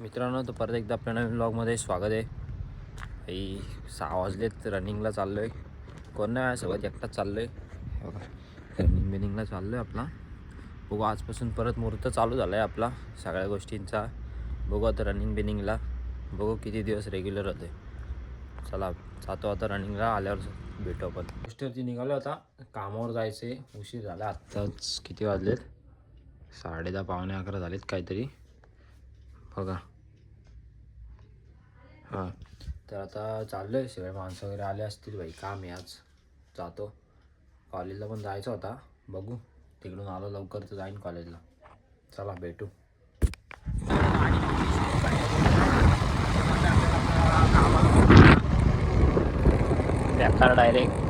मित्रांनो तर परत एकदा आपल्या नवीन ब्लॉगमध्ये स्वागत आहे. आई सहा वाजलेत रनिंगला चाललो आहे कोण नाही माझ्यासोबत एकटाच चाललो आहे बघा रनिंग बिनिंगला चाललो आहे आपला. बघू आजपासून परत मुहूर्त चालू झाला आहे आपला सगळ्या गोष्टींचा. बघू आता रनिंग बिनिंगला. बघू किती दिवस रेग्युलर होते चला जातो आता रनिंगला आल्यावर भेटू आपण. गोष्टीवरती निघालो आता कामावर जायचे उशीर झाला आत्ताच किती वाजलेत? साडे दहा पावणे अकरा झालेत काहीतरी. बघा हां. तर आता चाललो आहे सगळे माणसं वगैरे आले असतील बाई काम आहे आज. जातो. कॉलेजला पण जायचं होता. बघू. तिकडून आलो लवकर तर जाईन कॉलेजला चला भेटू. बेकार डायरेक्ट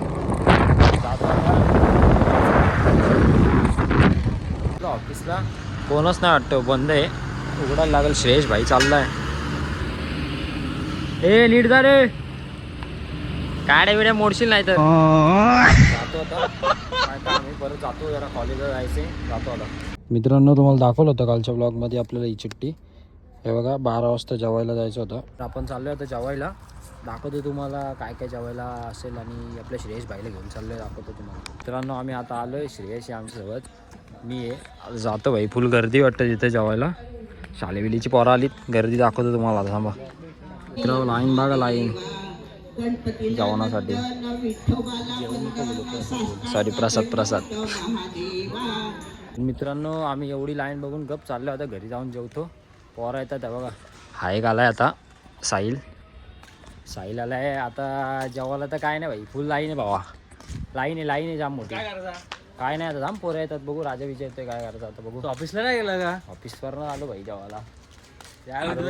ऑफिसला कोणच नाही वाटतं बंद आहे. उघडायला लागेल. श्रेयश भाई चाललाय. ए नीट जा रे. काड्या बिड्या मोडशील नाही तर जातो आता. आहे? परत जातो जरा कॉलेजला जायचे जातो आता. मित्रांनो तुम्हाला दाखवलं होतं कालच्या ब्लॉगमध्ये आपल्याला ही चिठ्ठी. हे बघा बारा वाजता जेवायला जायचं होतं. तर आपण चाललो आता जेवायला. दाखवतो तुम्हाला काय काय जेवायला असेल आणि आपल्या श्रेयश भाईला घेऊन चाललोय दाखवतो तुम्हाला. मित्रांनो आम्ही आता आलोय. श्रेयश आहे आमच्यासोबत. मी जातो भाई. फुल गर्दी वाटतं तिथे जेवायला. शालेविलीची पोरं आलीत. गर्दी दाखवतो तुम्हाला आता थांबा. मित्रांनो लाईन बघा लाईन. जेवणासाठी. सॉरी प्रसाद प्रसाद. मित्रांनो आम्ही एवढी लाईन बघून गप चाललो आता घरी जाऊन जेवतो. पोरा येतात बघा. हा एक आलाय आता? साहिल. साहिल आलाय. आता जेवायला तर काय नाही भाई फुल लाईन आहे भावा. लाईन आहे लाईन आहे जाम मोठी. काय नाही आता जाम पोरं येतात बघू राजा विचारतोय काय करायचं आता बघू. ऑफिसला नाही गेला का? ऑफिसवरनं आलो भाई जेवायला.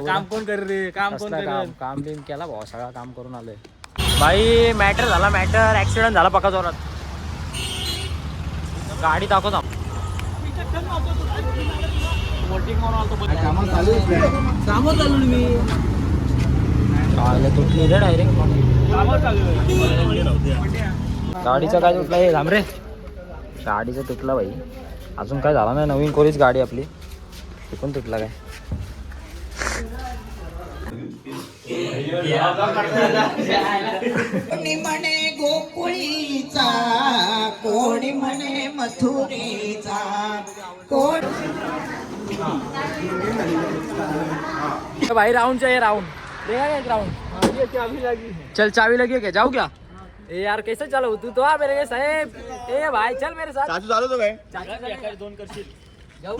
काम कोण कर रे? काम कोण कसलं कर काम? काम बिम केला भावा सगळं काम करून आलोय. भाई मॅटर झाला मॅटर ऍक्सिडेंट झाला पका जोरात. गाडी दाखवत कामावर चालू मी. तुटली रे डायरेक्ट गाडीचा काय तुटला हे थांब रे. गाडीचा तुटला भाई अजून काय झाला नाही नवीन कोणीच गाडी आपली. ते पण तुटला काय? कोणी म्हणे गोकुळीचा कोणी म्हणे मथुरेचा कोण भाई राउंड चाहिए राउंड देगा क्या राउंड चल चाबी लगी. है क्या जाओ क्या? ए यार कैसे चलो? तू तो आ मेरे के साहेब। ए भाई चल मेरे साथ। चालू चालू तो काय जाऊ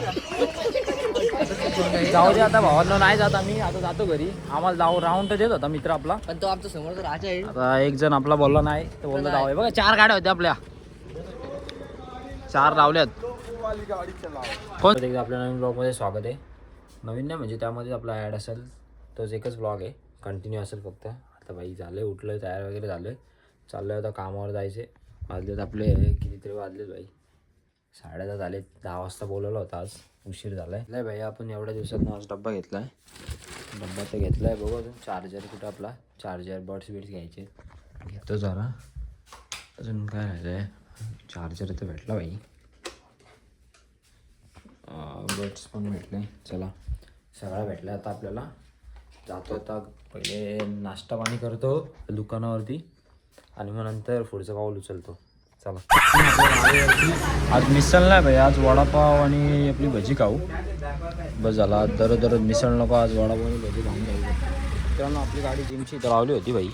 दे आता भावांना नाही जात आम्ही. आता जातो घरी. आम्हाला जाऊ राऊंड तर देत होता मित्र आपला. पण तो आमचा समोर राजा आहे. आता एक जण आपला बोलला नाही तर बोलला जाऊ बघा चार गाड्या होत्या आपल्या. चार लावल्यात. कोण? एकदा आपल्या नवीन ब्लॉगमध्ये स्वागत आहे. नवीन नाही म्हणजे त्यामध्ये आपला ॲड असेल तोच एकच ब्लॉग आहे. कंटिन्यू असेल फक्त. आता भाई झालं उठलं तयार वगैरे झालं चाललं आता कामावर जायचे. वाजलेत आपले कितीतरी वाजलेत भाई. साडेदहा झाले दहा वाजता बोलवला होता आज. उशीर झालाय. नाही भाई आपण एवढ्या दिवसात आज डब्बा घेतलाय. डब्बा तर घेतलाय बघू अजून. चार्जर कुठं आपला? चार्जर बड्स बिड्स घ्यायचे. घेतो जरा. अजून काय राहिलं आहे चार्जर तर भेटला भाई. बड्स पण भेटले. चला. सगळं भेटलं आता आपल्याला. जातो आता. पहिले नाश्ता पाणी करतो दुकानावरती. आणि मग नंतर पुढचं पाऊल उचलतो. चला. आज मिसळ नाही भाई आज वडापाव आणि आपली भजी खाऊ. बस झाला दर दररोज दररोज मिसळ नको आज वडापाव आणि भजी खाऊन जाऊ. मित्रांनो आपली गाडी जिमची इथं लावली होती भाई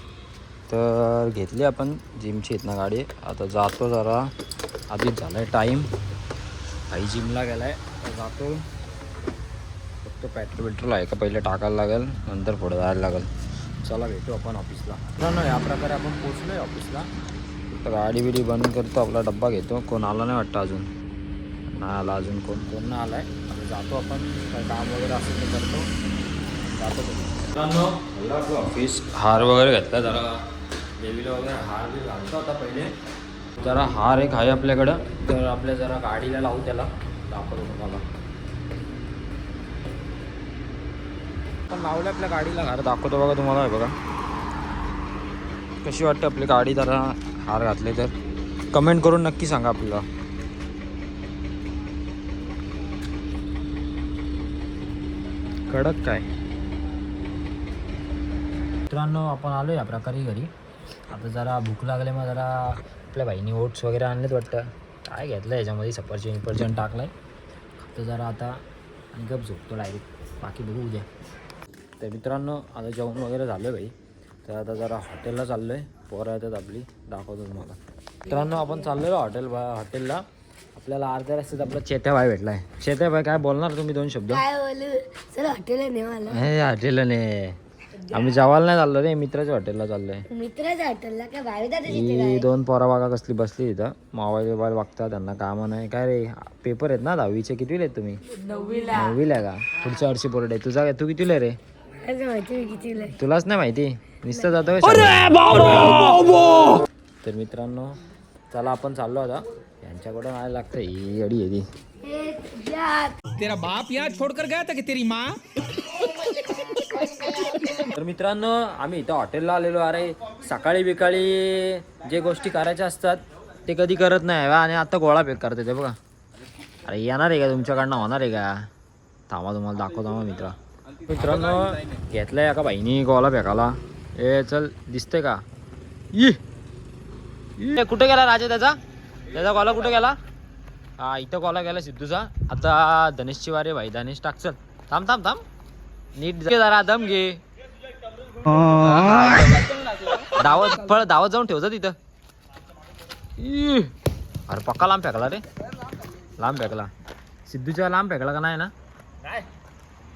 तर घेतली आपण जिमची इथनं गाडी. आता जातो जरा. आधीच झाला आहे टाईम भाई जिमला गेला आहे तर जातो. फक्त पेट्रोल पेट्रोल आहे का? पहिले टाकायला लागेल नंतर पुढे जायला लागेल. चला भेटू आपण ऑफिसला. मित्रांनो या प्रकारे आपण पोचलोय आहे ऑफिसला गाडी बिडी बंद करतो आपला डब्बा घेतो. कोण आला नाही वाटतं अजून? नाही आला अजून कोण? कोण नाही आला आहे आता जातो आपण काय काम वगैरे असेल ते करतो. जातो मित्रांनो ऑफिस हार वगैरे घेतला जरा. देवीला वगैरे हार बी घालतो आता पहिले. जरा हार एक आहे आपल्याकडं. तर आपल्या जरा गाडीला लावू त्याला. दाखवतो तुम्हाला. पण लावलं आपल्या गाडीला. हार दाखवतो बघा तुम्हाला बघा. कशी वाटते आपली गाडी? जरा हार घातले तर. कमेंट करून नक्की सांगा आपल्याला. कडक काय? मित्रांनो आपण आलो या प्रकारे घरी. आता जरा भूक लागले मग जरा आपल्या बाईनी ओट्स वगैरे आणलेत वाटतं. काय घेतलं याच्यामध्ये? सफरचंद विफरचंद टाकलं आहे तर जरा आता आणि गप झोपतो डायरेक्ट बाकी बघू उद्या. तर मित्रांनो आता जेवण वगैरे झालं आहे भाई. तर आता जरा हॉटेलला चाललो आहे पोरं येतात आपली. दाखवतो तुम्हाला. मित्रांनो आपण चाललेलो हॉटेल हॉटेलला. आपल्याला अर्ध्या रस्त्यात आपला चेत्या भाई भेटला आहे चेत्या भाई काय बोलणार तुम्ही दोन शब्द? काय बोलू? चल हॉटेल ने मला हे हॉटेलला नाही आम्ही जेवायला नाही चाललो रे मित्राच्या हॉटेलला चाललोय. मित्राच्या हॉटेलला काय? ही दोन पोरा बागा कसली बसली तिथं मोबाईल बिबाईल बघता त्यांना कामं नाही. काय रे पेपर आहेत ना दहावीचे. कितवीला आहेत तुम्ही? नववीला. आहे का? पुढच्या वर्षी बोर्ड आहे तुझा तू कितीला आहे रे? तुलाच नाही माहिती? नुसतं जातो तर मित्रांनो चला आपण चाललो आता. यांच्याकडे नाही लागतं ही अडी तेरा बाप यहाँ छोड़कर गया था कि तेरी माँ? तर मित्रांनो आम्ही इथं हॉटेलला आलेलो. अरे सकाळी बिकाळी जे गोष्टी करायच्या असतात ते कधी करत नाही. बा, आणि आता गोळा फेक करते ते बघा. अरे येणार आहे का? तुमच्याकडनं होणार आहे का? थांबा तुम्हाला दाखवतो मित्र. मित्रांनो घेतलंय एका बाईनी गोळा फेकाला ए चल दिसतंय का? ई कुठे गेला राजा त्याचा? त्याचा गोला कुठे गेला? हा इथं गोला गेला सिद्धूचा. आता धनेशची वारे भाई धनेश टाक चल. थांब थांब थांब. नीट घे जरा दम घे. दावत फळ दावत जाऊन ठेवतं तिथं. अरे पक्का लांब फेकला रे. लांब फेकला. सिद्धूच्या लांब फेकला का नाही ना?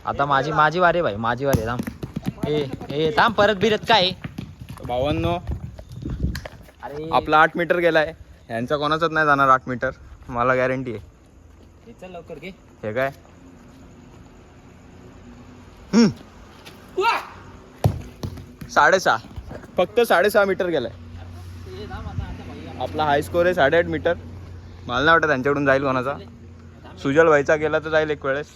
आता माझी माझी वारी भाई माझी वारी आहे, थांब. ए ए थांब परत बिरत काय भावांनो अरे. आपला आठ मीटर गेलाय. यांचा कोणाचाच नाही जाणार आठ मीटर. मला गॅरंटी आहे. हे चल लवकर घे. हे काय? साडेसहा. फक्त साडेसहा मीटर गेलाय. आपला हाय स्कोर आहे साडेआठ मीटर. मला नाही वाटत त्यांच्याकडून जाईल कोणाचा. सुजल व्हायचा गेला तर जाईल एक वेळेस.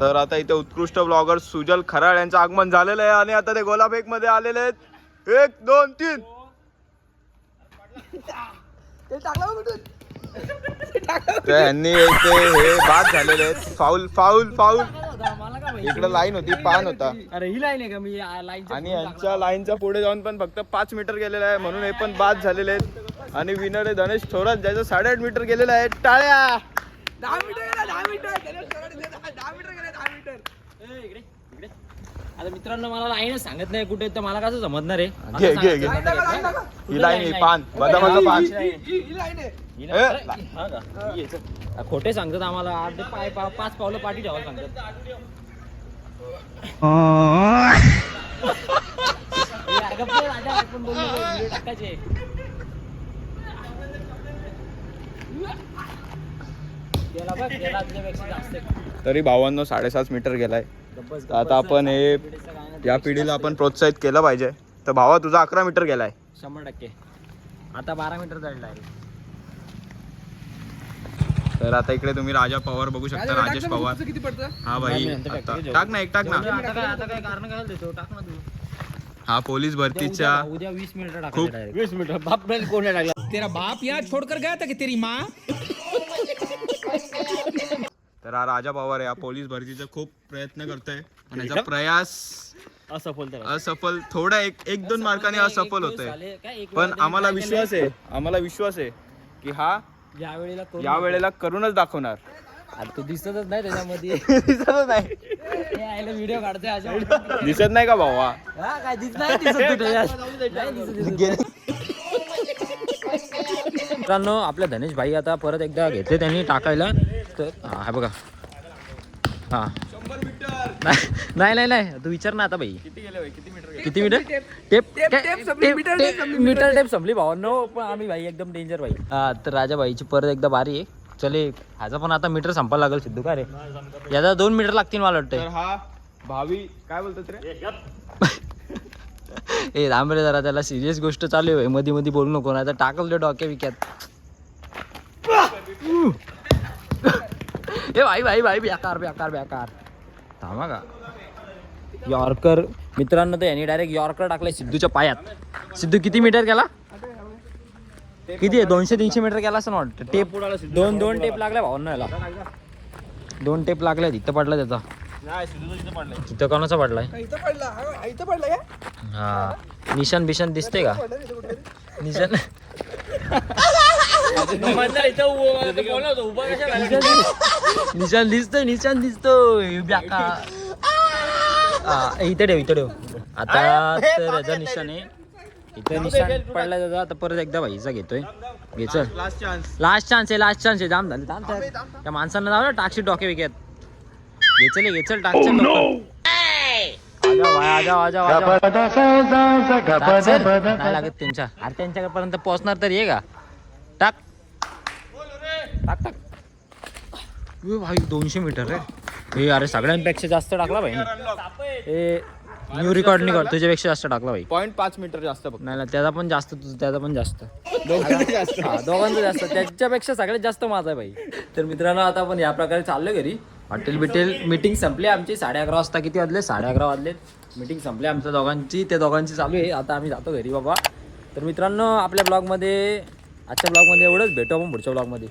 तर आता इथे उत्कृष्ट ब्लॉगर सुजल खराळ यांचं आगमन झालेलं आहे आणि आता ते गोलाफेकमध्ये आलेले आहेत. एक दोन तीन. यांनी हे बाद झालेले आहेत. फाऊल फाऊल फाऊल इकडे लाईन होती पान होता. अरे ही लाईन आहे का? मी लाईन आणि यांच्या लाईनच्या पुढे जाऊन पण फक्त पाच मीटर गेलेलं आहे म्हणून हे पण बाद झालेले आहेत. आणि विनर आहे धनेश थोरात ज्याचं साडेआठ मीटर गेलेलं आहे. टाळ्या! आता मित्रांनो मला लाईनच सांगत नाही कुठे तर मला कसं समजणार आहे? घे घे घे. ही लाईन आहे पान. बदामाचं पान. हिला- हा का? ये चल. आ, खोटे सांगतात आम्हाला. अर्धे पाय पा- पाच पावलं पाठी ठेवायला सांगतात. तरी भावांनो साडेसात मीटर गेलाय. आता आपण हे या पिढीला आपण प्रोत्साहित केलं पाहिजे. तर भावा तुझा अकरा मीटर गेलाय. शंभर टक्के. आता बारा मीटर जाईल तर आता इकडे तुम्ही राजा पवार बघू शकता राजेश पवार. किती पडतं? हा भाई आता-. टाक ना एक टाक ना. आता काय आता काय कारण काय देतो टाक ना तू. हा पोलीस भरतीच्या उद्या- उद्या वीस मिनिटं टाकायचे खूप- डायरेक्ट वीस मिनिटं? बाप कोण तेरा बाप यहाँ छोड़कर गया था कि तेरी माँ? तर हा राजा पवार आहे हा पोलीस भरतीचा खूप प्रयत्न करतोय. पण याचा प्रयास असफल तर असफल थोडा एक एक दोन मार्काने असफल होतोय. पण आम्हाला विश्वास आहे आम्हाला विश्वास आहे की हा या वेळेला करू या वेळेला करूनच दाखवणार. अरे तो दिसतच नाही त्याच्यामध्ये. दिसत नाही. आयला व्हिडिओ काढतोय अशा दिसत नाही का भावा? हा, काय दिसत नाही दिसत तू त्याच्यात. नाही दिसत, दिसत. मित्रांनो आपल्या धनेश भाई आता परत एकदा घेतले त्यांनी टाकायला. तर हा बघा. हा. नाही नाही नाही नाही. तू विचार ना आता भाई किती meter tape tape meter tape संपली भावांनो पण आम्ही भाई एकदम डेंजर भाई. हा तर राजा भाईची परत एकदा बारी आहे. चले ह्याचा पण आता मीटर संपायला लागेल सिद्धू. का रे? याचा दोन मीटर लागतील मला हा भावी काय बोलतात रे? ए थांब रे जरा त्याला सिरियस गोष्ट चालू आहे भाई. मध्ये मध्ये बोलू नको नाही तर टाकल ते डोक्या विक्यात. ए भाई भाई भाई बेकार बेकार बेकार. थांबा का? यॉर्कर. मित्रांनो तर यांनी डायरेक्ट यॉर्कर टाकलाय सिद्धूच्या पायात. सिद्धू किती मीटर गेला किती आहे? दोनशे तीनशे मीटर गेला असं ना वाटतं. टेप दोन दोन टेप लागल्या भावना याला. दोन टेप लागल्या इथं पडला त्याचा. तिथं कोणाचा पडलाय? हा, निशान बिशान दिसते का? निशान निशान दिसतोय निशान दिसतोय. हा, इथं ठेव इथं ठेव. आता तर याचा निशाण आहे. इथं निशाण पडला त्याचा आता परत एकदा भाईचा घेतोय. घे चल. लास्ट चान्स लास्ट चान्स आहे लास्ट चान्स आहे. जाम झाले जाम झाले. त्या माणसांना जाऊ ना टाकशी डोके विकत. घे चल घे चल टाक चल आजा आजा आजा नाही लागत त्यांच्या. अरे त्यांच्यापर्यंत पोहोचणार तर ये का? टाक. टाक टाक. ए भाई दोनशे मीटर रे. हे अरे सगळ्यांपेक्षा जास्त टाकला भाई. हे न्यू रेकॉर्ड निघाल तुझ्यापेक्षा जास्त टाकला भाई. पॉईंट पाच मीटर जास्त फक्त नाही ना त्याचा पण जास्त तुझं त्याचा पण जास्त. दोघांचं जास्त. हा दोघांचं जास्त. त्याच्यापेक्षा सगळ्यात जास्त माझा आहे भाई. तर मित्रांनो आता आपण या प्रकारे चाललो घरी. हॉटेल बिटेल मीटिंग संपली आमची. साडे अकरा वाजता किती वाजले? साडे अकरा वाजले. मीटिंग संपली आमच्या दोघांची. त्या दोघांची चालू आहे. आता आम्ही जातो घरी बाबा. तर मित्रांनो आपल्या ब्लॉगमध्ये आजच्या ब्लॉगमध्ये एवढंच. भेटू आपण पुढच्या ब्लॉगमध्ये